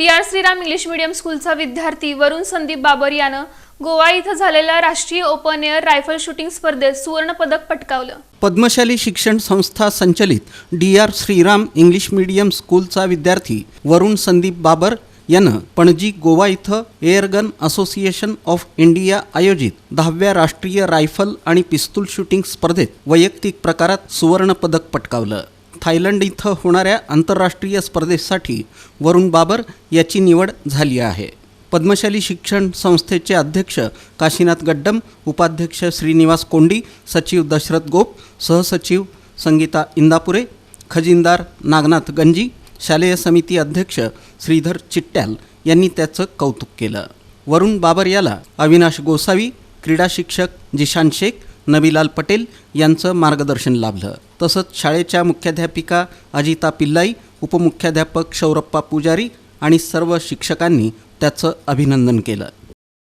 D R Shriram English medium स्कूलचा विद्यार्थी वरुण संदीप बाबर यानं गोवा इथं झालेल्या राष्ट्रीय ओपन एअर रायफल शूटिंग स्पर्धेत सुवर्ण पदक पटकावलं. पद्मशाली शिक्षण संस्था संचलित D R Shriram English medium स्कूलचा विद्यार्थी वरुण संदीप बाबर यानं पणजी गोवा इथं एअरगन असोसिएशन ऑफ इंडिया आयोजित दहाव्या राष्ट्रीय रायफल आणि पिस्तूल शूटिंग स्पर्धेत वैयक्तिक प्रकारात सुवर्ण पदक पटकावलं. थायलंड इथं होणाऱ्या आंतरराष्ट्रीय स्पर्धेसाठी वरुण बाबर याची निवड झाली आहे. पद्मशाली शिक्षण संस्थेचे अध्यक्ष काशीनाथ गड्डम उपाध्यक्ष श्रीनिवास कोंडी सचिव दशरथ गोप सहसचिव संगीता इंदापुरे खजिनदार नागनाथ गंजी शालेय समिती अध्यक्ष श्रीधर चिट्ट्याल यांनी त्याचं कौतुक केलं. वरुण बाबर याला अविनाश गोसावी क्रीडा शिक्षक जिशान शेख नबीलाल पटेल यांचं मार्गदर्शन लाभलं. तसंच शाळेच्या मुख्याध्यापिका अजिता पिल्लाई उपमुख्याध्यापक शौरप्पा पुजारी आणि सर्व शिक्षकांनी त्याचं अभिनंदन केलं.